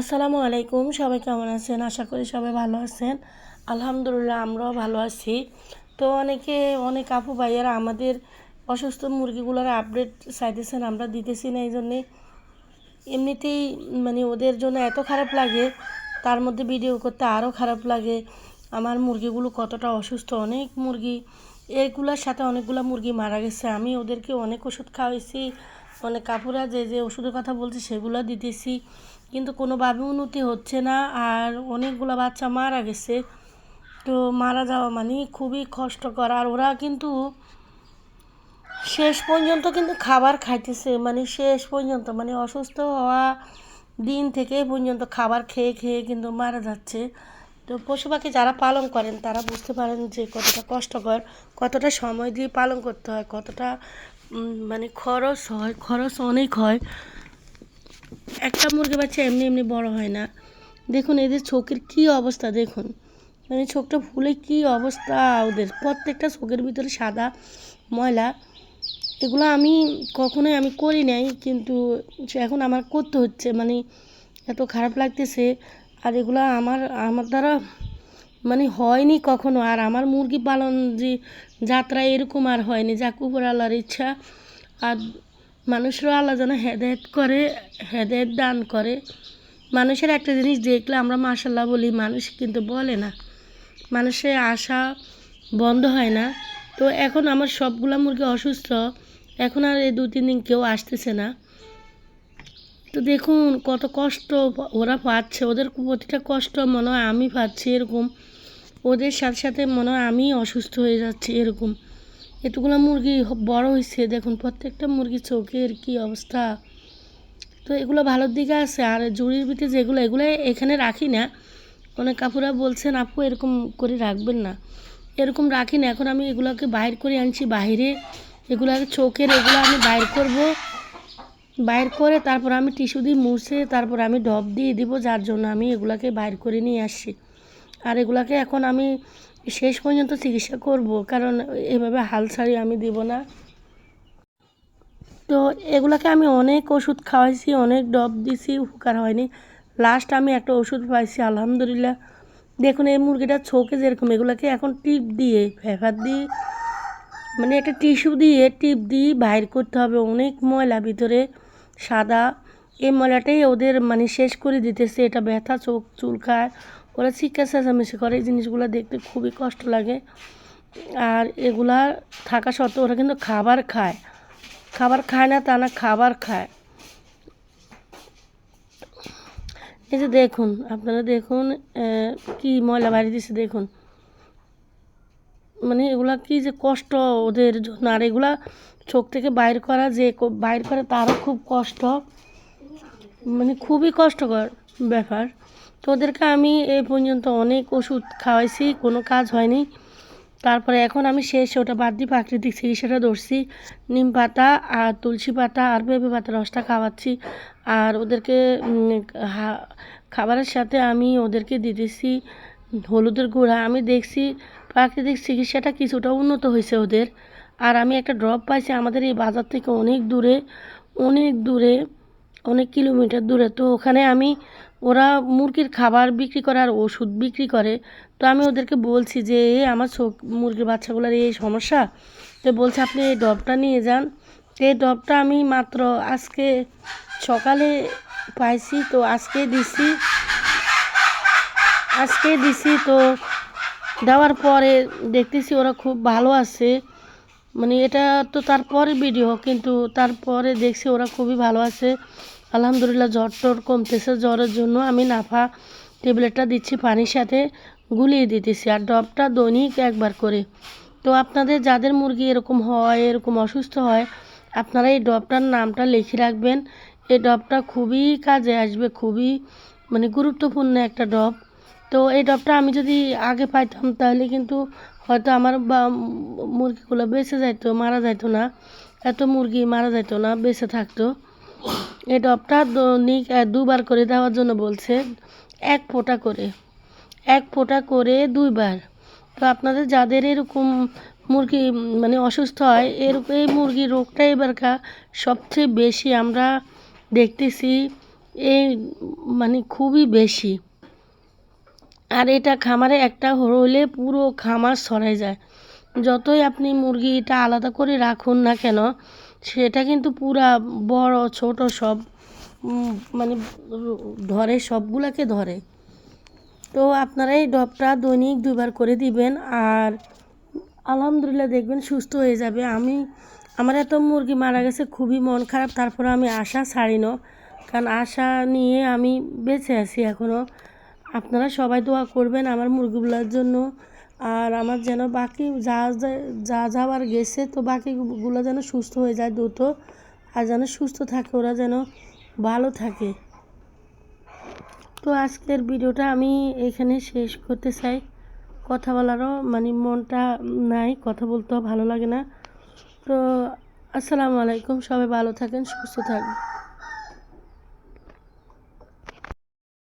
আসসালামু আলাইকুম, সবাই কেমন আছেন? আশা করি সবাই ভালো আছেন। আলহামদুলিল্লাহ, আমরাও ভালো আছি। তো অনেকে, অনেক আপু ভাইয়ারা আমাদের অসুস্থ মুরগিগুলোর আপডেট চাইতেছেন, আমরা দিতেছি না এই জন্যে এমনিতেই মানে ওদের জন্য এত খারাপ লাগে, তার মধ্যে ভিডিও করতে আরও খারাপ লাগে। আমার মুরগিগুলো কতটা অসুস্থ, অনেক মুরগি, এগুলোর সাথে অনেকগুলো মুরগি মারা গেছে। আমি ওদেরকে অনেক ওষুধ খাওয়াইছি অনেক কাপুরা যে যে ওষুধের কথা বলছে, সেগুলো দিতেছি। কিন্তু কোনোভাবে উন্নতি হচ্ছে না, আর অনেকগুলো বাচ্চা মারা গেছে। তো মারা যাওয়া মানে খুবই কষ্টকর। আর ওরা কিন্তু শেষ পর্যন্ত কিন্তু খাবার খাইতেছে। মানে শেষ পর্যন্ত মানে অসুস্থ হওয়া দিন থেকে পর্যন্ত খাবার খেয়ে খেয়ে কিন্তু মারা যাচ্ছে। তো পশু পাখি যারা পালন করেন, তারা বুঝতে পারেন যে কতটা কষ্টকর, কতটা সময় দিয়ে পালন করতে হয়, কতটা মানে খরচ হয়, খরচ অনেক হয়। একটা মুরগি বাচ্চা এমনি এমনি বড় হয় না। দেখুন, এদের চোখের কি অবস্থা দেখুন। মানে চোখটা ফুলে কি অবস্থা ওদের। প্রত্যেকটা চোখের ভিতরে সাদা ময়লা। এগুলো আমি কখনোই আমি করি নাই, কিন্তু এখন আমার করতে হচ্ছে। মানে এত খারাপ লাগতেছে। আর এগুলো আমার আমার দ্বারা মানে হয়নি কখনো। আর আমার মুরগি পালন যে যাত্রা এরকম আর হয়নি। যাক উপর আল্লাহর ইচ্ছা, আর মানুষেরও আল্লাহ যেন হেদায়ত করে, হেদায়ত দান করে। মানুষের একটা জিনিস দেখলে আমরা মাশাল্লাহ বলি, মানুষ কিন্তু বলে না। মানুষের আশা বন্ধ হয় না। তো এখন আমার সবগুলা মুরগি অসুস্থ। এখন আর এই দু তিন দিন কেউ আসতেছে না। তো দেখুন কত কষ্ট ওরা পাচ্ছে। ওদের প্রতিটা কষ্ট মনে হয় আমি পাচ্ছি এরকম। ওদের সাথে সাথে মনে হয় আমি অসুস্থ হয়ে যাচ্ছি, এরকম। এতগুলো মুরগি বড় হয়েছে দেখুন, প্রত্যেকটা মুরগি চোখের কি অবস্থা। তো এগুলো ভালোর দিকে আছে, আর জুড়ির ভিতরে যেগুলো, এগুলো এখানে রাখি না। অনেক কাপুরা বলছেন, আপু, এরকম করে রাখবেন না। এরকম রাখি না, এখন আমি এগুলোকে বাইর করে আনছি বাইরে এগুলোকে চোখের, এগুলো আমি বাইর করব। বাইর করে তারপর আমি টিস্যু দিয়ে মুছে, তারপর আমি ডব দিয়ে দিব, যার জন্য আমি এগুলোকে বাইর করে নিয়ে আসছি। আর এগুলাকে এখন আমি শেষ পর্যন্ত চিকিৎসা করব, কারণ এভাবে হাল ছাড়ি আমি দিব না। তো এগুলাকে আমি অনেক ওষুধ খাওয়াইছি, অনেক ডব দিছি, উপকার হয়নি। লাস্ট আমি একটা ওষুধ পাইছি, আলহামদুলিল্লাহ। দেখুন, এই মুরগিটার চোখে যেরকম, এগুলাকে এখন টিপ দিয়ে, ফেফার দিয়ে মানে একটা টিস্যু দিয়ে টিপ দিয়ে বাইর করতে হবে। অনেক ময়লা ভিতরে, সাদা। এই ময়লাটাই ওদের মানে শেষ করে দিতেছে, এটা ব্যথা, চোখ চুলকায়। ওরা চিকা চেঁচামেচি করে, এই জিনিসগুলো দেখতে খুবই কষ্ট লাগে। আর এগুলা থাকা সত্ত্বেও ওরা কিন্তু খাবার খায়। খাবার খায় না, তা না খাবার খায়। এই যে দেখুন, আপনারা দেখুন কি ময়লা বাড়ি দিছে, দেখুন। মানে এগুলা কি যে কষ্ট ওদের জন্য। আর এগুলা চোখ থেকে বাইর করা যে বাইর করে তারও খুব কষ্ট। মানে খুবই কষ্টকর। ব্যাপার। তো ওদেরকে আমি এ পর্যন্ত অনেক ওষুধ খাওয়াইছি, কোনো কাজ হয়নি। তারপরে এখন আমি শেষ ওটা বাদ দিয়ে প্রাকৃতিক চিকিৎসাটা ধরছি। নিম পাতা আর তুলসী পাতা আর পেঁপে পাতা রসটা খাওয়াচ্ছি। আর ওদেরকে খাবারের সাথে আমি ওদেরকে দিতেছি হলুদের গুঁড়া। আমি দেখছি প্রাকৃতিক চিকিৎসাটা কিছুটা উন্নত হয়েছে ওদের। আর আমি একটা ড্রপ পাইছি আমাদের এই বাজার থেকে অনেক দূরে অনেক দূরে, অনেক কিলোমিটার দূরে। তো ওখানে আমি ওরা মুরগির খাবার বিক্রি করে আর ওষুধ বিক্রি করে। তো আমি ওদেরকে বলছি যে এই আমার মুরগির বাচ্চাগুলোর এই সমস্যা? তো বলছে, আপনি এই ডবটা নিয়ে যান। এই ডবটা আমি মাত্র আজকে সকালে পাইছি, তো আজকে দিছি। আজকে দিছি, তো দেওয়ার পরে দেখতেছি ওরা খুব ভালো আছে। মানে এটা তো তারপরে ভিডিও, কিন্তু তারপরে দেখছি ওরা খুবই ভালো আছে। আলহামদুলিল্লাহ জ্বর টর কমতেছে, জ্বরের জন্য আমি নাফা ট্যাবলেটটা দিচ্ছি পানির সাথে গুলিয়ে দিতেছি আর ডবটা দৈনিক একবার করে। তো আপনাদের যাদের মুরগি এরকম হয়, এরকম অসুস্থ হয়, আপনারা এই ডবটার নামটা লিখে রাখবেন। এই ডবটা খুবই কাজে আসবে, খুবই মানে গুরুত্বপূর্ণ একটা ডব। তো এই ডবটা আমি যদি আগে পাইতাম তাহলে কিন্তু হয়তো আমার বা মুরগিগুলো বেঁচে যাইতো, মারা যাইতো না। এত মুরগি মারা যাইতো না, বেঁচে থাকতো। এই ডবটা দৈনিক দুবার করে দেওয়ার জন্য বলছে, এক ফোঁটা করে। এক ফোঁটা করে দুইবার। তো আপনাদের যাদের এরকম মুরগি মানে অসুস্থ হয় এরকম এই মুরগির রোগটা এবারকার সবচেয়ে বেশি আমরা দেখতেছি, এই মানে খুবই বেশি। আর এটা খামারে একটা হলে পুরো খামার সরাই যায়। যতই আপনি মুরগিটা আলাদা করে রাখুন না কেন সেটা কিন্তু পুরা বড়, ছোট সব মানে ধরে, সবগুলাকে ধরে। তো আপনারা এই ডবটা দৈনিক দুইবার করে দিবেন আর আলহামদুলিল্লাহ দেখবেন সুস্থ হয়ে যাবে। আমি, আমার এত মুরগি মারা গেছে, খুবই মন খারাপ, তারপরে আমি আশা ছাড়ি না কারণ আশা নিয়ে আমি বেঁচে আছি এখনও আপনারা সবাই দোয়া করবেন আমার মুরগিগুলোর জন্য। আর আমার যেন বাকি যা যা- যা আবার গেছে, তো বাকিগুলো যেন সুস্থ হয়ে যায় দ্রুত। আর যেন সুস্থ থাকে, ওরা যেন ভালো থাকে। তো আজকের ভিডিওটা আমি এখানে শেষ করতে চাই। কথা বলারও মানে মনটা নাই, কথা বলতেও ভালো লাগে না। তো আসসালামু আলাইকুম, সবাই ভালো থাকেন, সুস্থ থাকবেন।